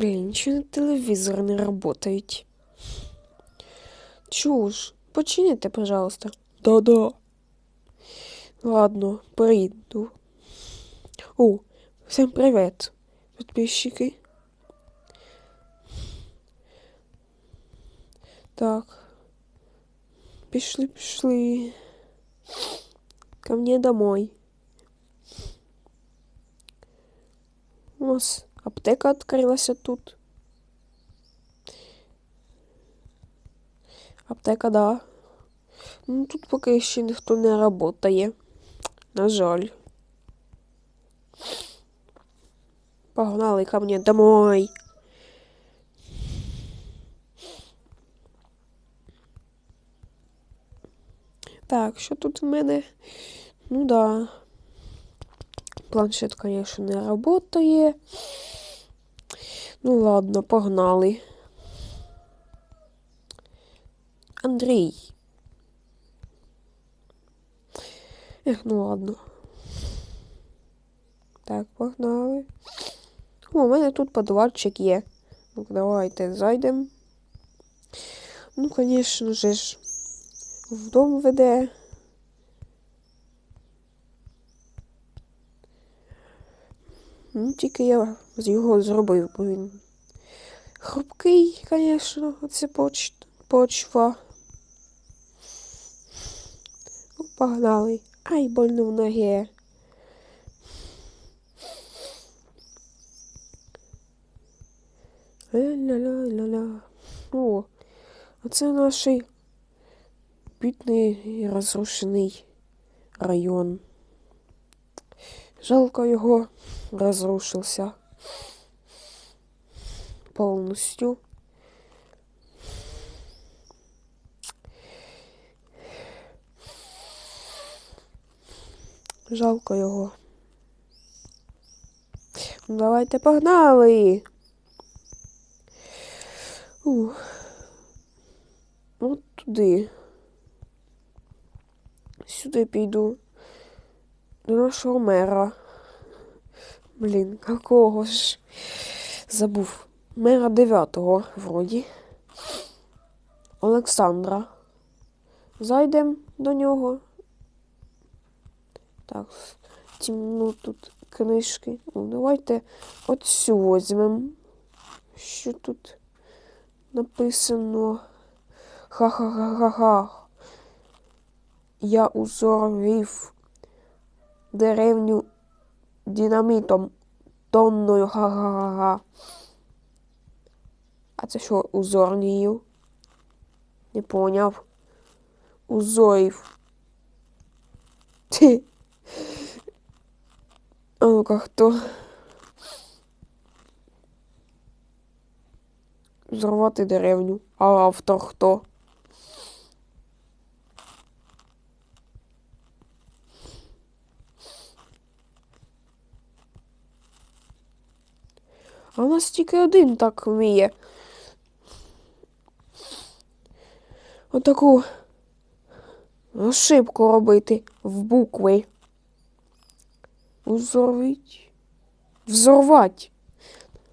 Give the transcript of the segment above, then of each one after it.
Блін, чого телевізор не работають? Чуж, почините, пожалуйста. Да-да. Ладно, прийду. О, всім привіт, підписчики. Так. Пішли, пішли. Ко мне домой. У нас аптека відкрилася тут. Аптека, да. Ну, тут поки ще ніхто не работає. На жаль. Погнали ко мне домой. Так, що тут в мене? Ну да. Планшет, конечно, не работає. Ну ладно, погнали. Андрій. Ех, ну ладно. Так, погнали. О, у мене тут подвальчик є. Ну, давайте зайдемо. Ну, звісно ж, в веде. Ну, тільки я його зробив, бо він хрупкий, звісно, оце поч... почва. Ну, погнали. Ай, больно в ноге. Ля-ля-ля-ля-ля. О, оце наш бідний і розрушений район. Жалко його разрушился полностью. Жалко його. Ну, давайте погнали. Ух. От туди. Сюди піду. До нашого мера. Блін, какого ж забув. Мера дев'ятого, вроді. Олександра. Зайдемо до нього. Так, тімно тут книжки. Ну, давайте оцю візьмемо. Що тут написано? Ха-ха-ха-ха-ха. Я узорвів деревню динамітом тонною ха-ха-ха-ха. А це що, узорнію? Не поняв. Узоїв. Ти. А ну-ка, хто? Взорвати деревню. А автор хто? А у нас тільки один так вміє. Отаку ошибку робити в букви. Узорвіть. Взорвать.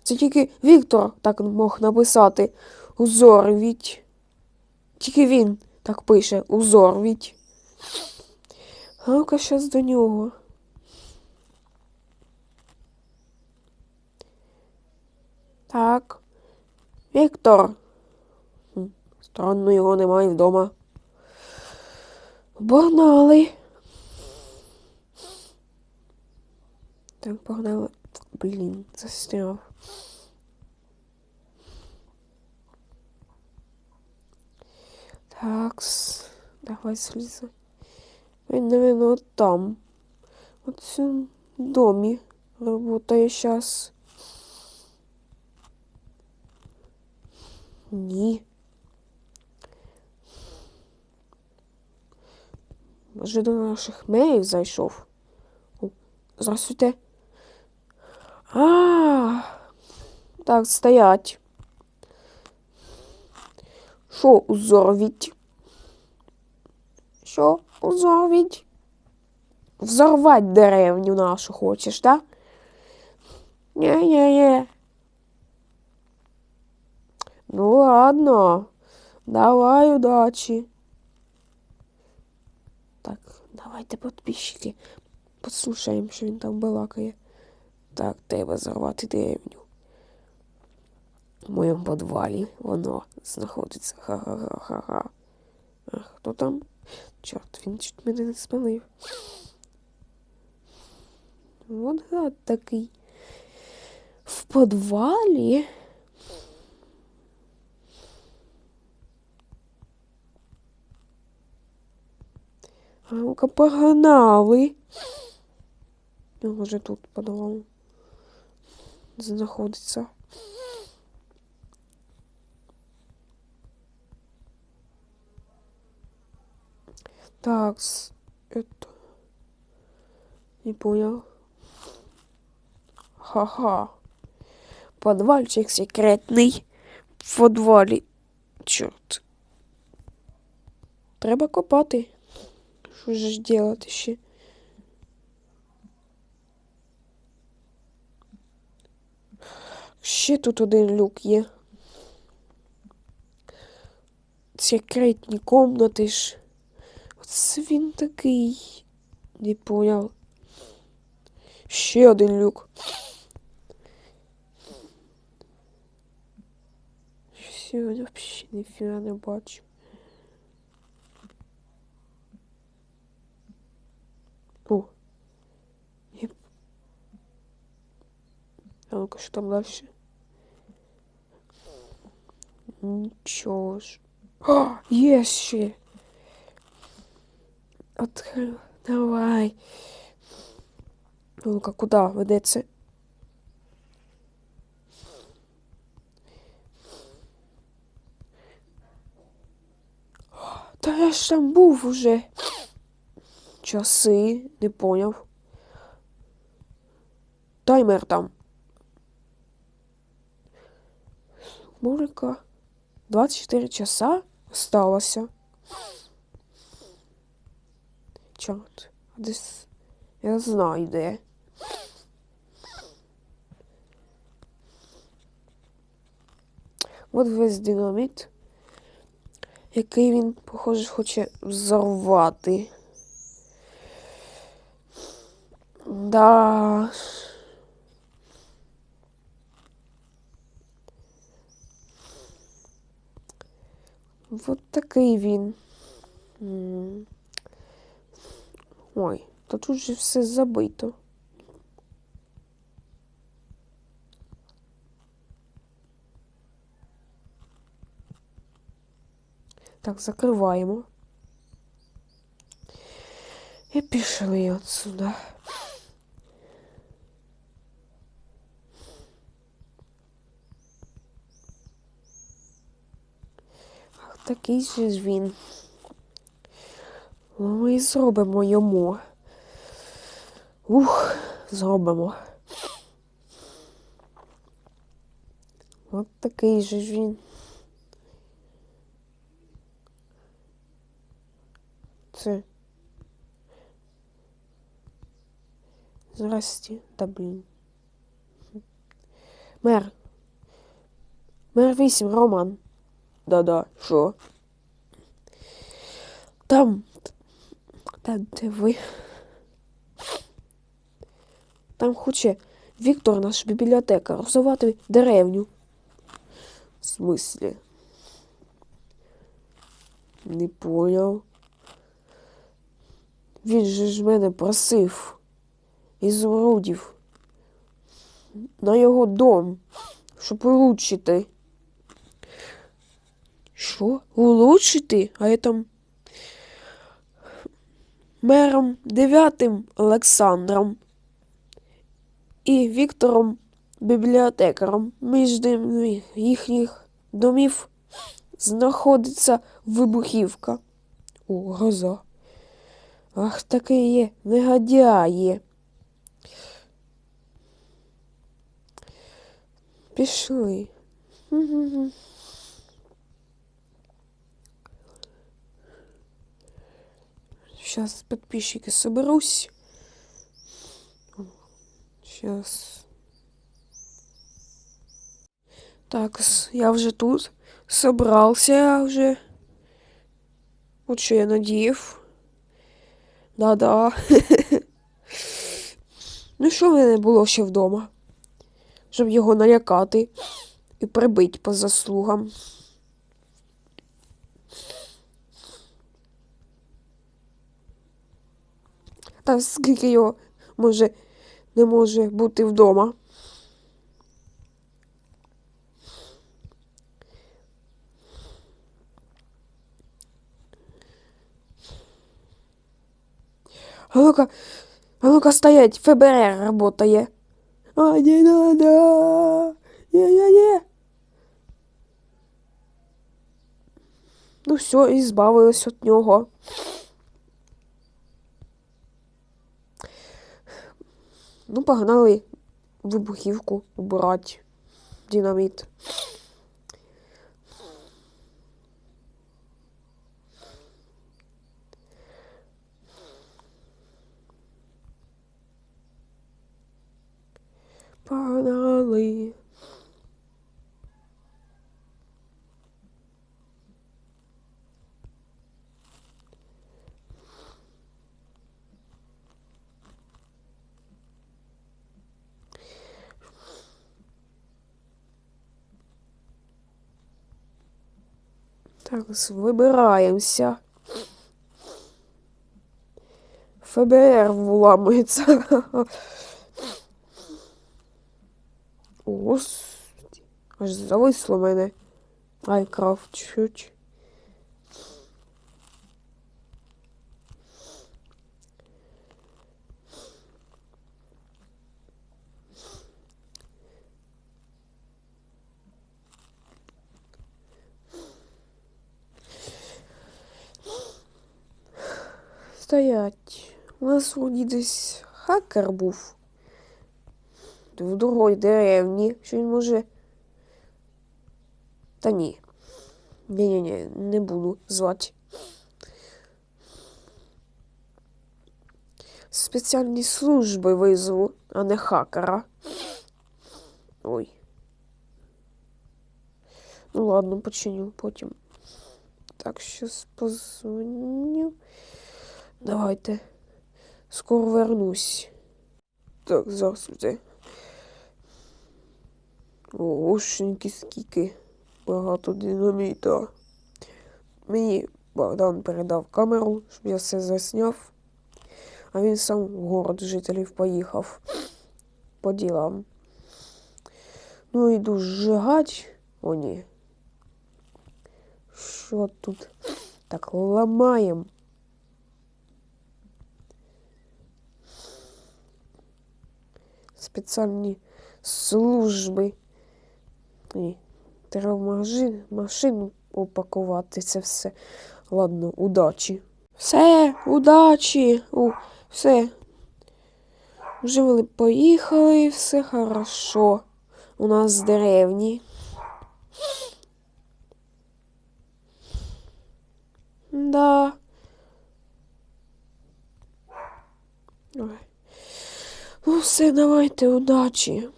Це тільки Віктор так мог написати. Узорвіть. Тільки він так пише. Узорвіть. А ну-ка щас до нього. Так. Віктор. Странно, його немає вдома. Погнали. Так, погнали. Блін, застряв. Такс. Давай слізай. Він, наверное, там. От в цьому домі работає зараз. Ні. Може до наших меїв зайшов. Здравствуйте. А, -а, а так, стоять. Що узорвіть? Що узорвіть? Взорвать деревню нашу хочеш, так? Да? Ні-ні-ні. Ладно. Давай, удачі. Так, давайте, підписчики. Послухаємо, що він там балакає. Так, треба зарвати деревню. В моєму подвалі воно знаходиться. Ха-ха-ха-ха-ха. А хто там? Чорт, він чуть мене не спалив. От гад такий. В подвалі. А ну-ка погнали. Ну, може тут подвал знаходиться. Так, это... Не понял. Ха-ха. Подвальчик секретний. В подвалі. Чорт. Треба копати. Що ж делати ще? Ще тут один люк є. Секретні комнати ж. Оце він такий. Не поняв. Ще один люк. Сьогодні взагалі ніфіга не бачу. О. Є. А ну-ка, там дальше? Нічого ж. А, є ще. Открив. Давай. Ну-ка, куди ведеться? Та я ж там був уже. Часи, не поняв. Таймер там. Мурика. 24 часа осталося. Чорт, десь я знаю де. От весь динаміт, який він, похоже, хоче взорвати. Да. Вот такий він. Ой, та тут же все забито. Так, закриваємо. І пішли отсюда. Ах, такий же ж він. Ми зробимо йому. Ух, зробимо. От такий же ж він. Це. Здрасте, да блін. Мер. Мер 8, Роман. Да-да, що? Там. Та де ви? Там хоче Віктор, наш бібліотекар, розувати деревню. В смислі? Не поняв. Він же ж мене просив ізумрудів на його дом, щоб улучшити. Що? Улучшити? А я там мером дев'ятим Олександром і Віктором бібліотекаром. Між їхніх домів знаходиться вибухівка. О, гроза. Ах, таке є, негодяє. Пішли. Сейчас подписчики соберусь. Сейчас. Так, я вже тут. собрався я вже. От що я надіяв. Да-да. ну, що в мене було ще вдома? Щоб його налякати і прибить по заслугам. Та скільки його може не може бути вдома. А ну-ка, а ну-ка стоять, ФБР работає. А, не надо. Не-не-не. Ну все, і збавилась від нього. Ну, погнали вибухівку убирати. Динаміт. Погнали. Так, вибираємося. ФБР вламується. Ось. аж зависло мене. Айкрафт чуть. Стоять. У нас вроді десь хакер був. В другій деревні, що він може. Та ні. Ні-ні-ні, не буду звати. Спеціальні служби визову, а не хакера. Ой. Ну ладно, починю потім. Так, щас позвоню. Давайте. Скоро вернусь. Так, завжди. Ошеньки скільки багато динаміта. Мені Богдан передав камеру, щоб я все засняв. А він сам в город жителів поїхав по ділам. Ну, йду зжигать. О, ні. Що тут? Так, ламаємо. Спеціальні служби. Ні. Треба магазин, машину упакувати це все. Ладно, удачі. Все, удачі. У, все. Вже ми поїхали, все хорошо. У нас з деревні. Да. Ой. Ну, все, давайте, удачі.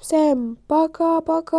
Всем пока-пока.